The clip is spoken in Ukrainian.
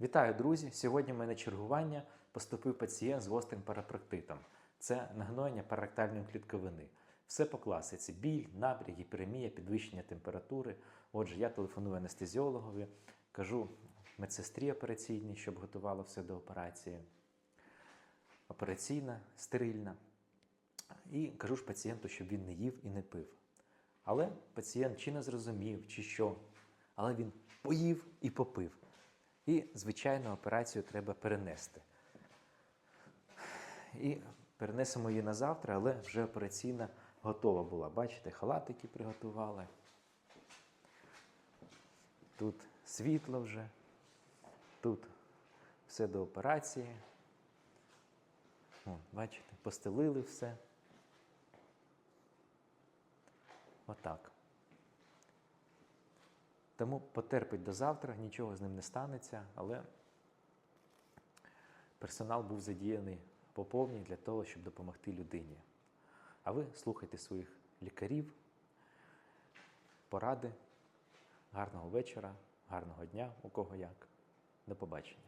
Вітаю, друзі! Сьогодні в мене чергування поступив пацієнт з гострим парапроктитом. Це нагноєння парактальної клітковини. Все по класиці: біль, набряк, гіперемія, підвищення температури. Отже, я телефоную анестезіологові, кажу медсестрі операційній, щоб готувала все до операції. Операційна, стерильна. І кажу ж пацієнту, щоб він не їв і не пив. Але пацієнт чи не зрозумів, чи що, але він поїв і попив. І, звичайно, операцію треба перенести. І перенесемо її на завтра, але вже операційна готова була. Бачите, халатики приготували. Тут світло вже, тут все до операції. О, бачите, постелили все. Отак. Тому потерпить до завтра, нічого з ним не станеться, але персонал був задіяний по повній для того, щоб допомогти людині. А ви слухайте своїх лікарів, поради. Гарного вечора, гарного дня, у кого як. До побачення.